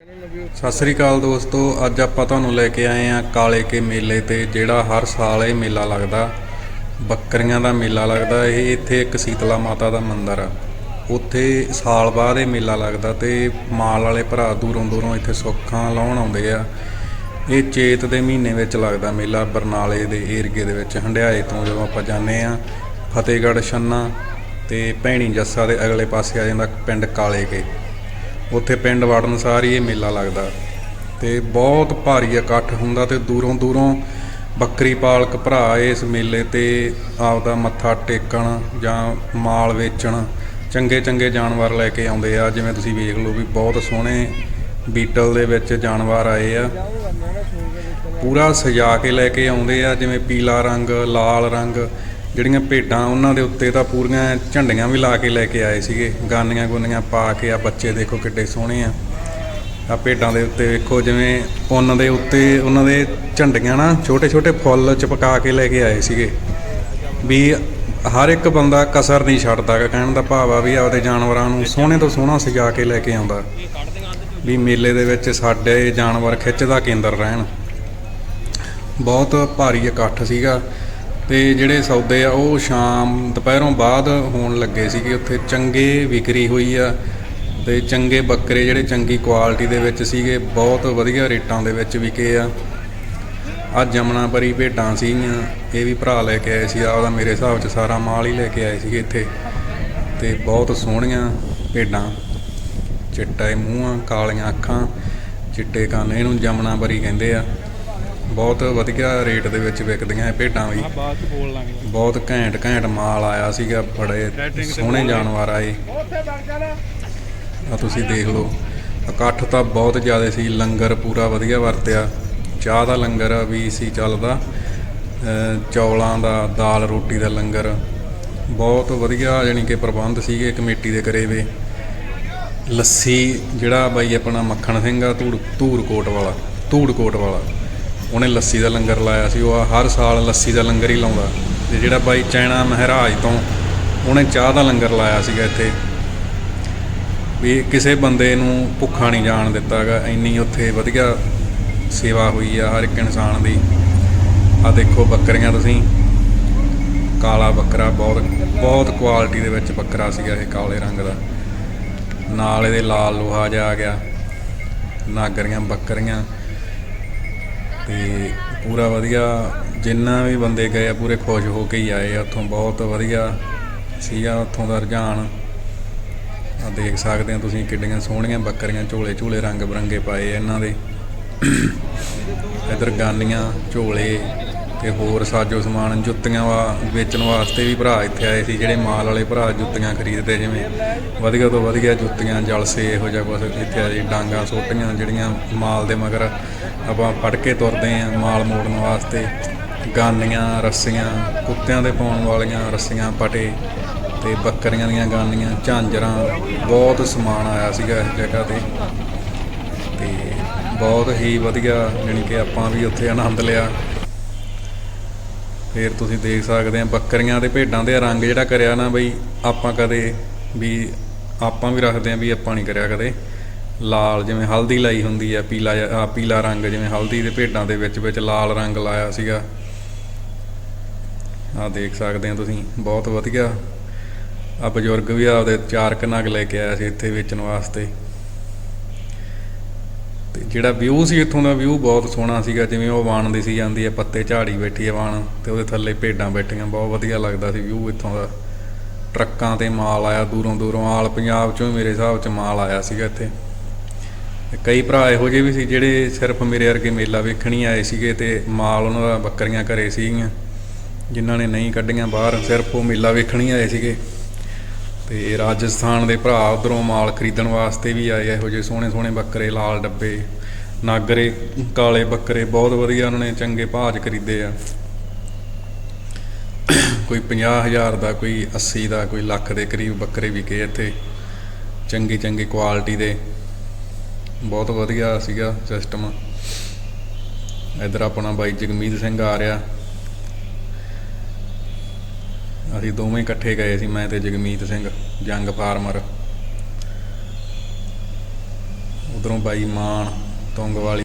ਸਤਿ ਸ੍ਰੀ ਅਕਾਲ ਦੋਸਤੋ, ਅੱਜ ਆਪਾਂ ਤੁਹਾਨੂੰ ਲੈ ਕੇ ਆਏ ਆ ਕਾਲੇ ਕੇ ਮੇਲੇ ਤੇ, ਜਿਹੜਾ ਹਰ ਸਾਲ ਇਹ ਮੇਲਾ ਲੱਗਦਾ, ਬੱਕਰੀਆਂ ਦਾ ਮੇਲਾ ਲੱਗਦਾ, ਇਹ ਇੱਥੇ ਇੱਕ ਸੀਤਲਾ ਮਾਤਾ ਦਾ ਮੰਦਿਰ ਆ। ਉੱਥੇ ਸਾਲ ਬਾਅਦ ਇਹ ਮੇਲਾ ਲੱਗਦਾ ਤੇ ਮਾਲ ਵਾਲੇ ਭਰਾ ਦੂਰੋਂ ਦੂਰੋਂ ਇੱਥੇ ਸੁੱਖਾਂ ਲਾਉਣ ਆਉਂਦੇ ਆ। ਇਹ ਚੇਤ ਦੇ ਮਹੀਨੇ ਵਿੱਚ ਲੱਗਦਾ ਮੇਲਾ, ਬਰਨਾਲੇ ਦੇ ਏਰੀਏ ਦੇ ਵਿੱਚ, ਹੰਡਿਆਏ ਤੋਂ ਜਦੋਂ ਆਪਾਂ ਜਾਂਦੇ ਆ ਫਤਿਹਗੜ੍ਹ, ਛੰਨਾ ਤੇ ਭੈਣੀ ਜੱਸਾ ਦੇ ਅਗਲੇ ਪਾਸੇ ਆ ਜਾਂਦਾ ਪਿੰਡ ਕਾਲੇ ਕੇ। ਉੱਥੇ ਪਿੰਡ ਵੜਨ ਸਾਰ ਹੀ ਇਹ ਮੇਲਾ ਲੱਗਦਾ। ਤੇ ਬਹੁਤ ਭਾਰੀ ਇਕੱਠ ਹੁੰਦਾ ਤੇ ਦੂਰੋਂ ਦੂਰੋਂ ਬੱਕਰੀ ਪਾਲਕ ਭਰਾ ਇਸ ਮੇਲੇ ਤੇ ਆਪਦਾ ਮੱਥਾ ਟੇਕਣ ਜਾਂ ਮਾਲ ਵੇਚਣ, ਚੰਗੇ ਚੰਗੇ ਜਾਨਵਰ ਲੈ ਕੇ ਆਉਂਦੇ ਆ। ਜਿਵੇਂ ਤੁਸੀਂ ਵੇਖ ਲਓ ਵੀ ਬਹੁਤ ਸੋਹਣੇ ਬੀਟਲ ਦੇ ਵਿੱਚ ਜਾਨਵਰ ਆਏ ਆ। ਪੂਰਾ ਸਜਾ ਕੇ ਲੈ ਕੇ ਆਉਂਦੇ ਆ, ਜਿਵੇਂ ਪੀਲਾ ਰੰਗ, ਲਾਲ ਰੰਗ। ਜਿਹੜੀਆਂ ਭੇਡਾਂ ਉਹਨਾਂ ਦੇ ਉੱਤੇ ਤਾਂ ਪੂਰੀਆਂ ਝੰਡੀਆਂ ਵੀ ਲਾ ਕੇ ਲੈ ਕੇ ਆਏ ਸੀਗੇ। ਗਾਨੀਆਂ ਗੁੰਨੀਆਂ ਪਾ ਕੇ ਆ ਬੱਚੇ ਦੇਖੋ ਕਿੱਡੇ ਸੋਹਣੇ ਆ। ਆ ਭੇਡਾਂ ਦੇ ਉੱਤੇ ਵੇਖੋ ਜਿਵੇਂ ਉਹਨਾਂ ਦੇ ਉੱਤੇ ਉਹਨਾਂ ਦੇ ਝੰਡੀਆਂ ਨਾ ਛੋਟੇ ਛੋਟੇ ਫੁੱਲ ਚਪਕਾ ਕੇ ਲੈ ਕੇ ਆਏ ਸੀਗੇ। ਵੀ ਹਰ ਇੱਕ ਬੰਦਾ ਕਸਰ ਨਹੀਂ ਛੱਡਦਾ ਕਹਿਣ ਦਾ ਭਾਵ ਆ ਵੀ ਆਪਦੇ ਜਾਨਵਰਾਂ ਨੂੰ ਸੋਹਣੇ ਤੋਂ ਸੋਹਣਾ ਸਜਾ ਕੇ ਲੈ ਕੇ ਆਉਂਦਾ। ਵੀ ਮੇਲੇ ਦੇ ਵਿੱਚ ਸਾਡੇ ਜਾਨਵਰ ਖਿੱਚ ਦਾ ਕੇਂਦਰ ਰਹਿਣ। ਬਹੁਤ ਭਾਰੀ ਇਕੱਠ ਸੀਗਾ। ਤੇ ਜਿਹੜੇ ਸੌਦੇ ਆ, ਉਹ ਸ਼ਾਮ ਦੁਪਹਿਰੋਂ ਬਾਅਦ ਹੋਣ ਲੱਗੇ ਸੀਗੇ। ਉੱਥੇ ਚੰਗੇ ਵਿਕਰੀ ਹੋਈ ਆ ਤੇ ਚੰਗੇ ਬੱਕਰੇ ਜਿਹੜੇ ਚੰਗੀ ਕੁਆਲਿਟੀ ਦੇ ਵਿੱਚ ਸੀਗੇ, ਬਹੁਤ ਵਧੀਆ ਰੇਟਾਂ ਦੇ ਵਿੱਚ ਵਿਕੇ ਆ। ਆ ਜਮਨਾਪਰੀ ਭੇਡਾਂ ਸੀਗੀਆਂ, ਇਹ ਵੀ ਭਰਾ ਲੈ ਕੇ ਆਏ ਸੀ, ਆਪਦਾ ਮੇਰੇ ਹਿਸਾਬ 'ਚ ਸਾਰਾ ਮਾਲ ਹੀ ਲੈ ਕੇ ਆਏ ਸੀਗੇ ਇੱਥੇ। ਤੇ ਬਹੁਤ ਸੋਹਣੀਆਂ ਭੇਡਾਂ, ਚਿੱਟਾ ਮੂੰਹਾਂ, ਕਾਲੀਆਂ ਅੱਖਾਂ, ਚਿੱਟੇ ਕੰਨ, ਇਹਨੂੰ ਜਮਨਾਪਰੀ ਕਹਿੰਦੇ ਆ। ਬਹੁਤ ਵਧੀਆ ਰੇਟ ਦੇ ਵਿੱਚ ਵਿਕਦੀਆਂ ਇਹ ਭੇਡਾਂ ਵੀ। ਬਾਅਦ ਚ ਬੋਲ ਲਾਂਗੇ। ਬਹੁਤ ਘੈਂਟ ਘੈਂਟ ਮਾਲ ਆਇਆ ਸੀਗਾ ਬੜੇ ਸੋਹਣੇ ਜਾਨਵਰ ਆਏ ਆ ਤੁਸੀਂ ਦੇਖ ਲਓ ਇਕੱਠ ਤਾਂ ਬਹੁਤ ਜ਼ਿਆਦਾ ਸੀ ਲੰਗਰ ਪੂਰਾ ਵਧੀਆ ਵਰਤਿਆ। ਚਾਹ ਦਾ ਲੰਗਰ ਵੀ ਸੀ ਚੱਲਦਾ ਚੌਲਾਂ ਦਾ ਦਾਲ ਰੋਟੀ ਦਾ ਲੰਗਰ। ਬਹੁਤ ਵਧੀਆ ਜਾਣੀ ਕਿ ਪ੍ਰਬੰਧ ਸੀਗੇ ਕਮੇਟੀ ਦੇ ਕਰੇ ਵੇ। ਲੱਸੀ ਜਿਹੜਾ ਬਾਈ ਆਪਣਾ ਮੱਖਣ ਸਿੰਘ ਆ ਧੂੜ ਧੂੜਕੋਟ ਵਾਲਾ ਧੂੜਕੋਟ ਵਾਲਾ। ਉਹਨੇ ਲੱਸੀ ਦਾ ਲੰਗਰ ਲਾਇਆ ਸੀ, ਉਹ ਹਰ ਸਾਲ ਲੱਸੀ ਦਾ ਲੰਗਰ ਹੀ ਲਾਉਂਦਾ। ਤੇ ਜਿਹੜਾ ਬਾਈ ਚੈਣਾ ਮਹਿਰਾਜ ਤੋਂ ਉਹਨੇ ਚਾਹ ਦਾ ਲੰਗਰ ਲਾਇਆ ਸੀਗਾ ਇੱਥੇ। ਵੀ ਕਿਸੇ ਬੰਦੇ ਨੂੰ ਭੁੱਖਾ ਨਹੀਂ ਜਾਣ ਦਿੱਤਾਗਾ ਇੰਨੀ ਉੱਥੇ ਵਧੀਆ ਸੇਵਾ ਹੋਈ ਆ ਹਰ ਇੱਕ ਇਨਸਾਨ ਦੀ। ਆ ਦੇਖੋ ਬੱਕਰੀਆਂ ਤੁਸੀਂ। ਕਾਲਾ ਬੱਕਰਾ ਬਹੁਤ ਬਹੁਤ ਕੁਆਲਿਟੀ ਦੇ ਵਿੱਚ ਬੱਕਰਾ ਸੀਗਾ ਇਹ ਕਾਲੇ ਰੰਗ ਦਾ। ਨਾਲ ਇਹਦੇ ਲਾਲ ਲੋਹਾ ਜਿਹਾ ਆ ਗਿਆ। ਨਾਗਰੀਆਂ, ਬੱਕਰੀਆਂ। ਤੇ ਪੂਰਾ ਵਧੀਆ, ਜਿੰਨਾ ਵੀ ਬੰਦੇ ਗਏ ਆ, ਪੂਰੇ ਖੁਸ਼ ਹੋ ਕੇ ਹੀ ਆਏ ਆ। ਉੱਥੋਂ ਬਹੁਤ ਵਧੀਆ ਸੀਗਾ, ਉੱਥੋਂ ਦਾ ਰੁਝਾਨ। ਆ ਦੇਖ ਸਕਦੇ ਆ ਤੁਸੀਂ ਕਿੱਡੀਆਂ ਸੋਹਣੀਆਂ ਬੱਕਰੀਆਂ, ਝੋਲੇ ਝੋਲੇ ਰੰਗ ਬਰੰਗੇ ਪਾਏ ਇਹਨਾਂ ਦੇ। ਇਧਰ ਗਾਨੀਆਂ, ਝੋਲੇ ਤੇ ਹੋਰ ਸਾਜੋ ਸਮਾਨ ਜੁੱਤੀਆਂ ਵਾ, ਵੇਚਣ ਵਾਸਤੇ ਵੀ ਭਰਾ ਇੱਥੇ ਆਏ ਸੀ, ਜਿਹੜੇ ਮਾਲ ਵਾਲੇ ਭਰਾ ਜੁੱਤੀਆਂ ਖਰੀਦਦੇ ਜਿਵੇਂ ਵਧੀਆ ਤੋਂ ਵਧੀਆ ਜੁੱਤੀਆਂ, ਜਲਸੇ ਇਹੋ ਜਿਹਾ ਕੁਝ ਇੱਥੇ ਆ ਜੀ, ਡਾਂਗਾ, ਸੋਟੀਆਂ ਜਿਹੜੀਆਂ ਮਾਲ ਦੇ ਮਗਰ ਆਪਾਂ ਫੜ ਕੇ ਤੁਰਦੇ ਆ ਮਾਲ ਮੋੜਨ ਵਾਸਤੇ। ਗਾਨੀਆਂ, ਰੱਸੀਆਂ, ਕੁੱਤਿਆਂ ਦੇ ਪਾਉਣ ਵਾਲੀਆਂ ਰੱਸੀਆਂ ਪਟੇ ਤੇ ਬੱਕਰੀਆਂ ਦੀਆਂ ਗਾਨੀਆਂ, ਝਾਂਜਰਾਂ, ਬਹੁਤ ਸਮਾਨ ਆਇਆ ਸੀਗਾ ਇਸ ਜਗ੍ਹਾ ਤੇ। ਤੇ ਬਹੁਤ ਹੀ ਵਧੀਆ, ਜਾਣੀ ਕਿ ਆਪਾਂ ਵੀ ਉੱਥੇ ਆਨੰਦ ਲਿਆ। ਫਿਰ ਤੁਸੀਂ ਦੇਖ ਸਕਦੇ ਆ ਬੱਕਰੀਆਂ ਦੇ ਭੇਡਾਂ ਦੇ ਰੰਗ ਜਿਹੜਾ ਕਰਿਆ ਨਾ ਬਈ, ਆਪਾਂ ਕਦੇ ਵੀ, ਆਪਾਂ ਵੀ ਰੱਖਦੇ ਆ ਵੀ ਆਪਾਂ ਨਹੀਂ ਕਰਿਆ ਕਦੇ। ਲਾਲ ਜਿਵੇਂ ਹਲਦੀ ਲਾਈ ਹੁੰਦੀ ਆ, ਪੀਲਾ ਜਿਹਾ- ਪੀਲਾ ਰੰਗ ਜਿਵੇਂ ਹਲਦੀ ਦੇ ਭੇਡਾਂ ਦੇ ਵਿੱਚ ਵਿੱਚ ਲਾਲ ਰੰਗ ਲਾਇਆ ਸੀਗਾ। ਆ ਦੇਖ ਸਕਦੇ ਆ ਤੁਸੀਂ, ਬਹੁਤ ਵਧੀਆ। ਆ ਬਜ਼ੁਰਗ ਵੀ ਆਪਦੇ ਚਾਰ ਕੁ ਲੈ ਕੇ ਆਇਆ ਸੀ ਇੱਥੇ ਵੇਚਣ ਵਾਸਤੇ। ਤੇ ਜਿਹੜਾ ਵਿਊ ਸੀ ਇੱਥੋਂ ਦਾ ਵਿਊ ਬਹੁਤ ਸੋਹਣਾ ਸੀਗਾ, ਜਿਵੇਂ ਉਹ ਵਾਣ ਦੀ ਸੀ ਜਾਂਦੀ ਹੈ, ਪੱਤੇ ਝਾੜੀ ਬੈਠੀ ਹੈ ਵਾਣ ਤੇ ਉਹਦੇ ਥੱਲੇ ਭੇਡਾਂ ਬੈਠੀਆਂ, ਬਹੁਤ ਵਧੀਆ ਲੱਗਦਾ ਸੀ ਵਿਊ ਇੱਥੋਂ ਦਾ। ਟਰੱਕਾਂ ਤੇ ਮਾਲ ਆਇਆ ਦੂਰੋਂ ਦੂਰੋਂ, ਆਲ ਪੰਜਾਬ ਚੋਂ ਮੇਰੇ ਹਿਸਾਬ ਚ ਮਾਲ ਆਇਆ ਸੀਗਾ ਇੱਥੇ। ਕਈ ਭਰਾ ਇਹੋ ਜਿਹੇ ਵੀ ਸੀ ਜਿਹੜੇ ਸਿਰਫ ਮੇਰੇ ਵਰਗੇ ਮੇਲਾ ਵੇਖਣ ਹੀ ਆਏ ਸੀਗੇ ਤੇ ਮਾਲ ਉਹਨਾਂ ਦਾ ਬੱਕਰੀਆਂ ਘਰੇ ਸੀਗੀਆਂ, ਜਿਨ੍ਹਾਂ ਨੇ ਨਹੀਂ ਕੱਢੀਆਂ ਬਾਹਰ, ਸਿਰਫ ਉਹ ਮੇਲਾ ਵੇਖਣ ਹੀ ਆਏ ਸੀਗੇ। ਤੇ ਰਾਜਸਥਾਨ ਦੇ ਭਰਾ ਉਧਰੋਂ ਮਾਲ ਖਰੀਦਣ ਵਾਸਤੇ ਵੀ ਆਏ ਇਹੋ ਜਿਹੇ ਸੋਹਣੇ ਸੋਹਣੇ ਬੱਕਰੇ, ਲਾਲ ਡੱਬੇ, ਨਾਗਰੇ, ਕਾਲੇ ਬੱਕਰੇ, ਬਹੁਤ ਵਧੀਆ ਉਹਨਾਂ ਨੇ ਚੰਗੇ ਭਾਅ ਖਰੀਦੇ ਆ। ਕੋਈ 50000 ਦਾ, ਕੋਈ 80 ਦਾ, ਕੋਈ ਲੱਖ ਦੇ ਕਰੀਬ ਬੱਕਰੇ ਵਿਕੇ ਇੱਥੇ, ਚੰਗੀ ਚੰਗੀ ਕੁਆਲਿਟੀ ਦੇ। ਬਹੁਤ ਵਧੀਆ ਸੀਗਾ ਸਿਸਟਮ ਇੱਧਰ ਆਪਣਾ ਬਾਈ ਜਗਮੀਤ ਸਿੰਘ ਆ ਰਿਹਾ। ਅਸੀਂ ਦੋਵੇਂ ਇਕੱਠੇ ਗਏ ਸੀ, ਮੈਂ ਤੇ ਜਗਮੀਤ ਸਿੰਘ, ਜੰਗ ਫਾਰਮਰ। ਉਧਰੋਂ ਬਾਈ ਮਾਨ ਤੁੰਗ ਵਾਲੀ